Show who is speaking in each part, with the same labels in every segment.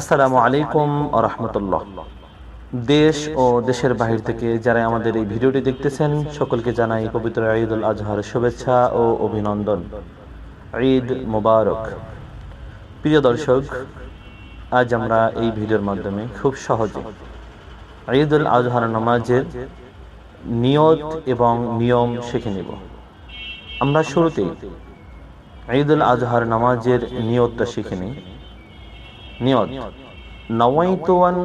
Speaker 1: আসসালামু আলাইকুম রহমতুল্লাহ। দেশ ও দেশের বাহির থেকে যারা আমাদের এই ভিডিওটি দেখতেছেন, সকলকে জানাই পবিত্র ঈদ উল আজহার শুভেচ্ছা ও অভিনন্দন। ঈদ মোবারক। প্রিয় দর্শক, আজ আমরা এই ভিডিওর মাধ্যমে খুব সহজে ঈদ উল আজহার নামাজের নিয়ত এবং নিয়ম শিখে নেব। আমরা শুরুতেই ঈদ উল আজহার নামাজের নিয়তটা শিখে নিই। নিয়ত نويت أن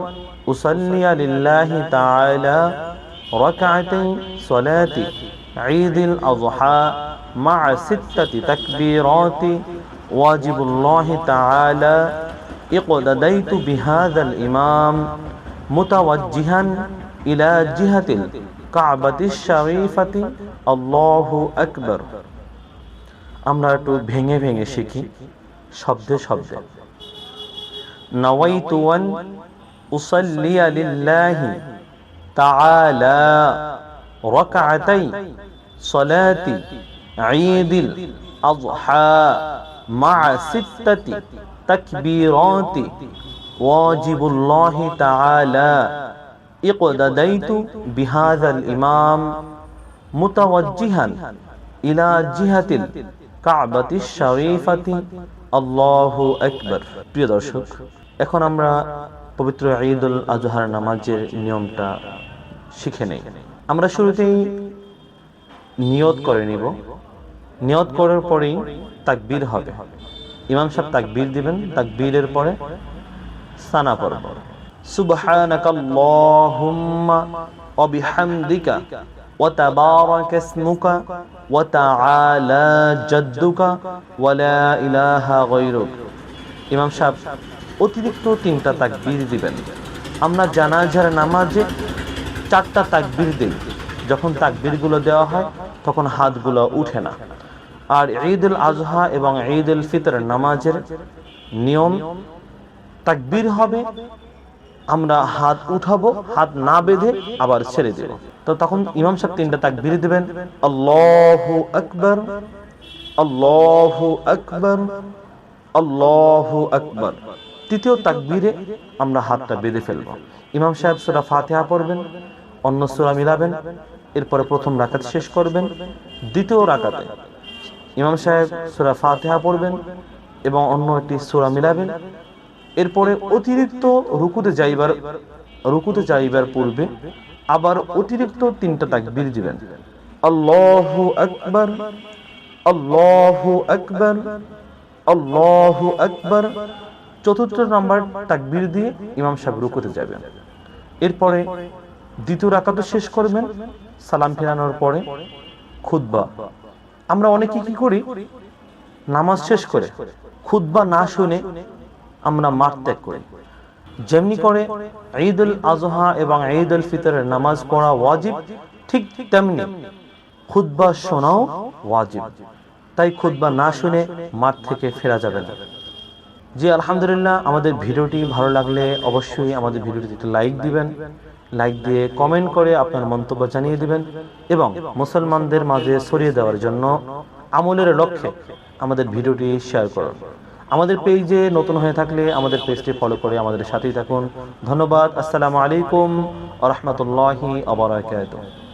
Speaker 1: أصلي لله تعالى ركعتي صلاة عيد الأضحى مع ستة تكبيرات واجب الله تعالى اقتديت بهذا الإمام متوجها إلى جهة الكعبة الشريفة الله أكبر আমরা একটু ভেঙে ভেঙে শিখি শব্দে শব্দে نويت أن أصلي لله تعالى ركعتي صلاة عيد الأضحى مع ستة تكبيرات واجب الله تعالى اقتديت بهذا الإمام متوجها إلى جهة কাবাতি শরীফাতি। আল্লাহু আকবার। প্রিয় দর্শক, এখন আমরা পবিত্র ঈদুল আজহার নামাজের নিয়মটা শিখে নেই। আমরা শুরুতেই নিয়ত করে নিব। নিয়ত করার পরেই তাকবীর হবে। ইমাম সাহেব তাকবীর দিবেন, তাকবীরের পরে সানা পড়ব। সুবহানাকাল্লাহুম্মা ওয়া বিহামদিকা ওয়া তাবারাকা ইসমুকা ওয়া তাআলা জাদ্দুকা ওয়া লা ইলাহা গায়রুক। ইমাম সাহেব, অতিরিক্ত তিনটা তাকবীর দিবেন। আমরা জানাজার নামাজে চারটা তাকবীর দিই। যখন তাকবীরগুলো দেওয়া হয়, তখন হাতগুলো উঠে না। আর ঈদ আজহা এবং ঈদ উল ফিতর নামাজের নিয়ম তাকবীর হবে আমরা হাত উঠাবো, হাত না বেঁধে আবার ছেড়ে দেব। তো তখন ইমাম সাহেব তিনটা তাকবীর দিবেন, আল্লাহু আকবর, আল্লাহু আকবার, আল্লাহু আকবর। তৃতীয় তাকবীরে আমরা হাতটা বেঁধে ফেলব। ইমাম সাহেব সূরা ফাতিহা পড়বেন, অন্য সূরা মিলাবেন, এরপরে প্রথম রাকাত শেষ করবেন, দ্বিতীয় রাকাতে ইমাম সাহেব সূরা ফাতিহা পড়বেন এবং অন্য একটি সূরা মিলাবেন এরপরে অতিরিক্ত রুকুতে যাইবার রুকুতে যাইবার পূর্বে আবার অতিরিক্ত তিনটা তাকবীর দিবেন। আল্লাহু আকবার। আল্লাহু আকবার। আল্লাহু আকবার। চতুর্থ নাম্বার তাকবীর দিয়ে ইমাম সাহেব রুকুতে যাবেন। এরপরে দ্বিতীয় রাকাত শেষ করবেন। সালাম ফিরানোর পরে খুতবা। আমরা অনেকে কি করি? নামাজ শেষ করে। খুতবা না শুনে আমরা মাঠ ত্যাগ করি। যেমনি করে ঈদ উল আজহা এবং ঈদ উল ফিতরের নামাজ পড়া ওয়াজিব, ঠিক তেমনি খুতবা শোনাও ওয়াজিব। তাই খুতবা না শুনে মাঠ থেকে ফেরা যাবে না। জি, আলহামদুলিল্লাহ, আমাদের ভিডিওটি ভালো লাগলে অবশ্যই আমাদের ভিডিওটি একটু লাইক দিবেন। লাইক দিয়ে কমেন্ট করে আপনার মন্তব্য জানিয়ে দিবেন এবং মুসলমানদের মাঝে ছড়িয়ে দেওয়ার জন্য আমলের লক্ষ্যে আমাদের ভিডিওটি শেয়ার করুন। আমাদের পেজে নতুন হয়ে থাকলে আমাদের পেজটি ফলো করে আমাদের সাথেই থাকুন। ধন্যবাদ, আসসালামু আলাইকুম, আ রহমতুল্লাহি